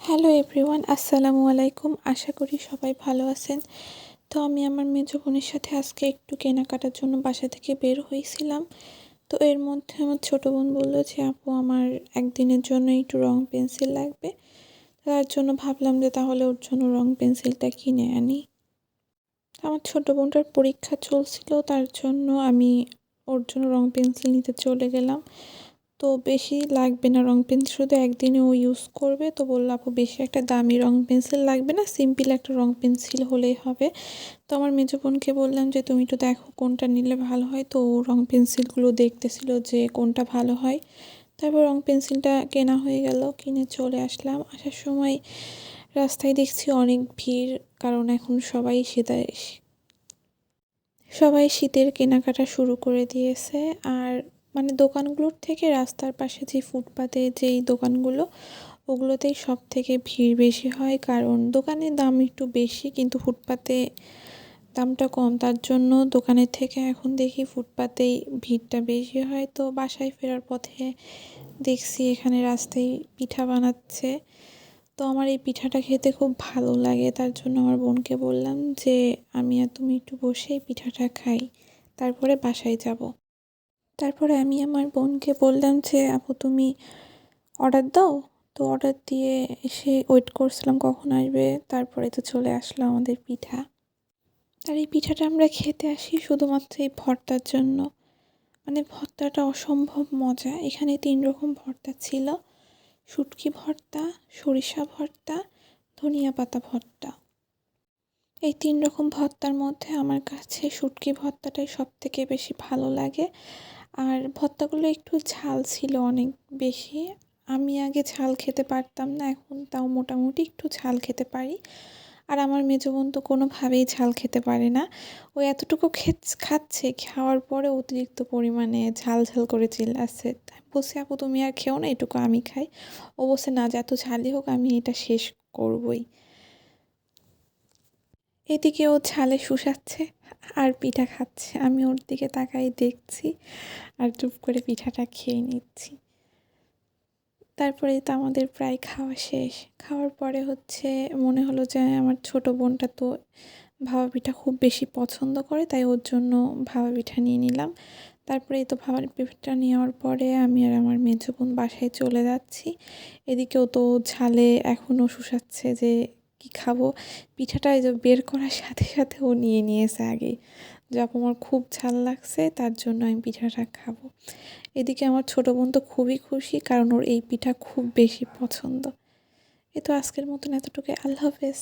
Hello everyone, আসসালামু আলাইকুম। আশা করি সবাই ভালো আছেন। তো আমি আমার মেজ বোনের সাথে আজকে একটু কেনাকাটার জন্য বাসা থেকে বের হয়েছিলাম। তো এর মধ্যে আমার ছোটো বোন বলল যে, আপু, আমার একদিনের জন্য একটু রং পেন্সিল লাগবে। তার জন্য ভাবলাম যে, তাহলে ওর জন্য রং পেন্সিলটা কিনে আনি। আমার ছোটো বোনটার পরীক্ষা চলছিল, তার জন্য আমি ওর জন্য রং পেন্সিল নিতে চলে গেলাম। তো বেশি লাগবে না রং পেন্সিল, শুধু একদিনে ও ইউজ করবে। তো বলল, আপু, বেশি একটা দামি রং পেন্সিল লাগবে না সিম্পল একটা রং পেন্সিল হলেই হবে। তো আমার মেজো বোনকে বললাম যে, তুমি একটু দেখো কোনটা নিলে ভালো হয়। তো ও রং পেন্সিলগুলো দেখতেছিল যে কোনটা ভালো হয়। তারপর রং পেন্সিলটা কেনা হয়ে গেল, কিনে চলে আসলাম। আসার সময় রাস্তায় দেখছি অনেক ভিড়, কারণ এখন সবাই শীতে সবাই শীতের কেনাকাটা শুরু করে দিয়েছে। আর মানে দোকানগুলোর থেকে রাস্তার পাশে যে ফুটপাতে যেই দোকানগুলো, ওগুলোতেই সব থেকে ভিড় বেশি হয়। কারণ দোকানের দাম একটু বেশি, কিন্তু ফুটপাতে দামটা কম। তার জন্য দোকানের থেকে এখন দেখি ফুটপাতেই ভিড়টা বেশি হয়। তো বাসায় ফেরার পথে দেখছি এখানে রাস্তায় পিঠা বানাচ্ছে। তো আমার এই পিঠাটা খেতে খুব ভালো লাগে। তার জন্য আমার বোনকে বললাম যে, আমি আর তুমি একটু বসে পিঠাটা খাই। তারপরে বাসায় যাব। তারপরে আমি আমার বোনকে বললাম যে, আপু, তুমি অর্ডার দাও? তো অর্ডার দিয়ে এসে ওয়েট করছিলাম কখন আসবে। তারপরে তো চলে আসলো আমাদের পিঠা। আর এই পিঠাটা আমরা খেতে আসি শুধুমাত্র এই ভর্তার জন্য। মানে ভর্তাটা অসম্ভব মজা। এখানে তিন রকম ভর্তা ছিল। শুটকি ভর্তা, সরিষা ভর্তা, ধনিয়া পাতা ভর্তা। এই তিন রকম ভর্তার মধ্যে আমার কাছে শুটকি ভর্তাটাই সব থেকে বেশি ভালো লাগে। আর ভর্তাগুলো একটু ঝাল ছিল অনেক বেশি। আমি আগে ঝাল খেতে পারতাম না, এখন তাও মোটামুটি একটু ঝাল খেতে পারি। আর আমার মেজো বোন তো কোনোভাবেই ঝাল খেতে পারে না। ও এতটুকু খাচ্ছে, খাওয়ার পরে অতিরিক্ত পরিমাণে ঝাল ঝাল করে চিল্লাচ্ছে। বসে আপু, তুমি আর খেও না, এটুকু আমি খাই। ও বসে না যত ঝালই হোক, আমি এটা শেষ করবই। এদিকে ও ঝালে শুষাচ্ছে। আর পিঠা খাচ্ছে। আমি ওর দিকে তাকাই, দেখছি আর চুপ করে পিঠাটা খেয়ে নিচ্ছি। তারপরে তো আমাদের প্রায় খাওয়া শেষ। খাওয়ার পরে হচ্ছে মনে হলো যে আমার ছোট বোনটা তো ভাবা পিঠা খুব বেশি পছন্দ করে, তাই ওর জন্য ভাবা পিঠা নিয়ে নিলাম। তারপরে এই তো ভাবার পিঠা নেওয়ার পরে আমি আর আমার মেজো বোন বাসায় চলে যাচ্ছি। এদিকেও তো ঝালে এখনও শুষাচ্ছে যে কি খাব? পিঠাটা এই যে বের করার সাথে সাথে ও নিয়ে নিয়েছে আগেই যখন আমার খুব ঝাল লাগছে, তার জন্য আমি পিঠাটা খাব। এদিকে আমার ছোটো বোন তো খুবই খুশি, কারণ ওর এই পিঠা খুব বেশি পছন্দ। এ তো আজকের মতন এতটুকু আল্লাহ হাফেজ।